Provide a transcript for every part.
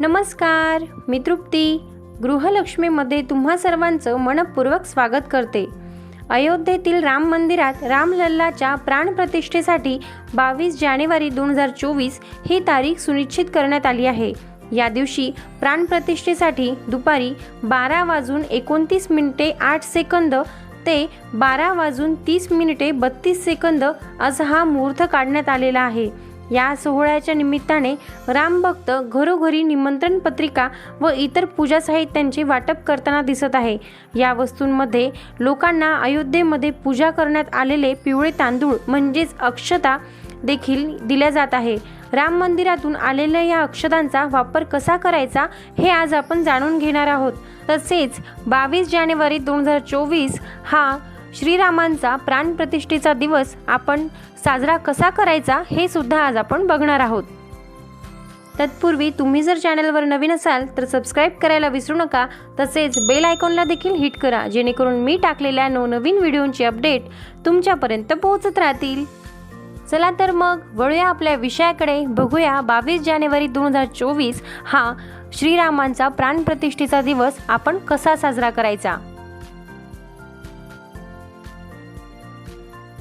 नमस्कार मी तृप्ती. गृहलक्ष्मीमध्ये तुम्हा सर्वांचं मनपूर्वक स्वागत करते. अयोध्येतील राम मंदिरात रामलल्लाच्या प्राणप्रतिष्ठेसाठी बावीस जानेवारी दोन हजार चोवीस ही तारीख सुनिश्चित करण्यात आली आहे. या दिवशी प्राणप्रतिष्ठेसाठी दुपारी बारा वाजून एकोणतीस मिनिटे आठ सेकंद ते बारा वाजून तीस मिनिटे बत्तीस सेकंद असा हा मुहूर्त काढण्यात आलेला आहे. या सोहळ्याच्या निमित्ताने रामभक्त घरोघरी निमंत्रण पत्रिका व इतर पूजा साहित्यांचे वाटप करताना दिसत आहे. या वस्तूंमध्ये लोकांना अयोध्येमध्ये पूजा करण्यात आलेले पिवळे तांदूळ म्हणजेच अक्षता देखील दिल्या जात आहे. राम मंदिरातून आलेल्या या अक्षतांचा वापर कसा करायचा हे आज आपण जाणून घेणार आहोत. तसेच बावीस जानेवारी दोन हजार चोवीस हा श्रीरामांचा प्राणप्रतिष्ठेचा दिवस आपण साजरा कसा करायचा हे सुद्धा आज आपण बघणार आहोत. तत्पूर्वी तुम्ही जर चॅनलवर नवीन असाल तर सबस्क्राईब करायला विसरू नका तसेच बेल आयकॉनला देखील हिट करा जेणेकरून मी टाकलेल्या नवनवीन व्हिडिओंची अपडेट तुमच्यापर्यंत पोहोचत राहतील. चला तर मग वळूया आपल्या विषयाकडे बघूया बावीस जानेवारी दोन हजार चोवीस हा श्रीरामांचा प्राणप्रतिष्ठेचा दिवस आपण कसा साजरा करायचा.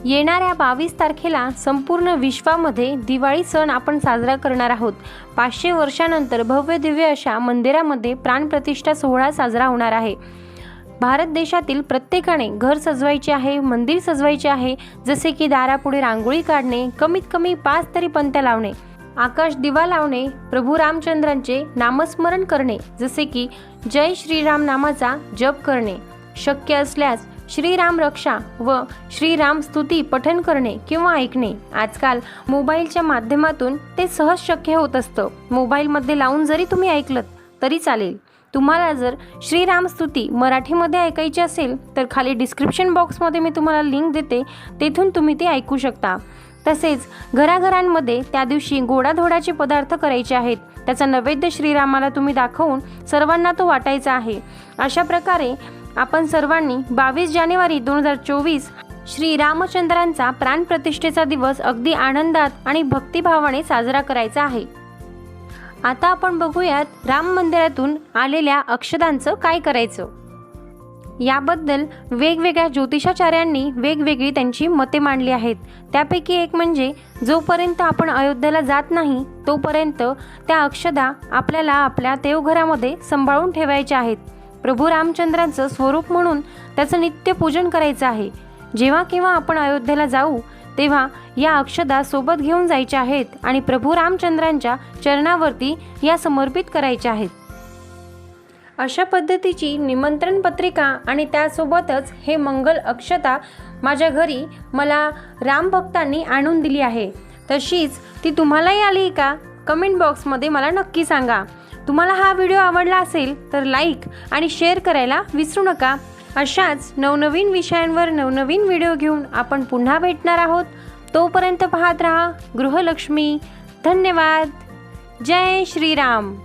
येणाऱ्या बावीस तारखेला संपूर्ण विश्वामध्ये दिवाळी सण आपण साजरा करणार आहोत. पाचशे वर्षानंतर भव्य दिव्य अशा मंदिरामध्ये प्राणप्रतिष्ठा सोहळा साजरा होणार आहे. भारत देशातील प्रत्येकाने घर सजवायचे आहे मंदिर सजवायचे आहे जसे की दारापुढे रांगोळी काढणे कमीत कमी पाच तरी पंत्या लावणे आकाश दिवा लावणे प्रभू रामचंद्रांचे नामस्मरण करणे जसे की जय श्रीराम नामाचा जप करणे शक्य असल्यास श्रीराम रक्षा व श्रीराम स्तुती पठन करणे किंवा ऐकणे. आजकाल मोबाईलच्या माध्यमातून ते सहज शक्य होत असतं. मोबाईलमध्ये लावून जरी तुम्ही ऐकलं तरी चालेल. तुम्हाला जर श्रीराम स्तुती मराठीमध्ये ऐकायची असेल तर खाली डिस्क्रिप्शन बॉक्समध्ये मी तुम्हाला लिंक देते. तेथून तुम्ही ते ऐकू शकता. तसेच घराघरांमध्ये त्या दिवशी गोडाधोडाचे पदार्थ करायचे आहेत. त्याचा नैवेद्य श्रीरामाला तुम्ही दाखवून सर्वांना तो वाटायचा आहे. अशा प्रकारे आपण सर्वांनी बावीस जानेवारी दोन हजार चोवीस श्री रामचंद्रांचा प्राणप्रतिष्ठेचा दिवस अगदी आनंदात आणि भक्तिभावाने साजरा करायचा आहे. आता आपण बघूयात राम मंदिरातून आलेल्या अक्षदांचं काय करायचं. याबद्दल वेगवेगळ्या ज्योतिषाचार्यांनी वेगवेगळी त्यांची मते मांडली आहेत. त्यापैकी एक म्हणजे जोपर्यंत आपण अयोध्येला जात नाही तोपर्यंत त्या अक्षदा आपल्याला आपल्या देवघरामध्ये सांभाळून ठेवायच्या आहेत. प्रभू रामचंद्रांचं स्वरूप म्हणून त्याचं नित्य पूजन करायचं आहे. जेव्हा केव्हा आपण अयोध्येला जाऊ तेव्हा या अक्षदा सोबत घेऊन जायच्या आहेत आणि प्रभू रामचंद्रांच्या चरणावरती या समर्पित करायच्या आहेत. अशा पद्धतीची निमंत्रण पत्रिका आणि त्यासोबतच हे मंगल अक्षता माझ्या घरी मला रामभक्तांनी आणून दिली आहे. तशीच ती तुम्हालाही आली का? कमेंट बॉक्समध्ये मला नक्की सांगा. तुम्हाला हा व्हिडिओ आवडला असेल तर लाईक आणि शेअर करायला विसरू नका. अशाच नवनवीन विषयांवर नवनवीन व्हिडिओ घेऊन आपण पुन्हा भेटणार आहोत. तोपर्यंत पाहत रहा गृहलक्ष्मी. धन्यवाद. जय श्रीराम.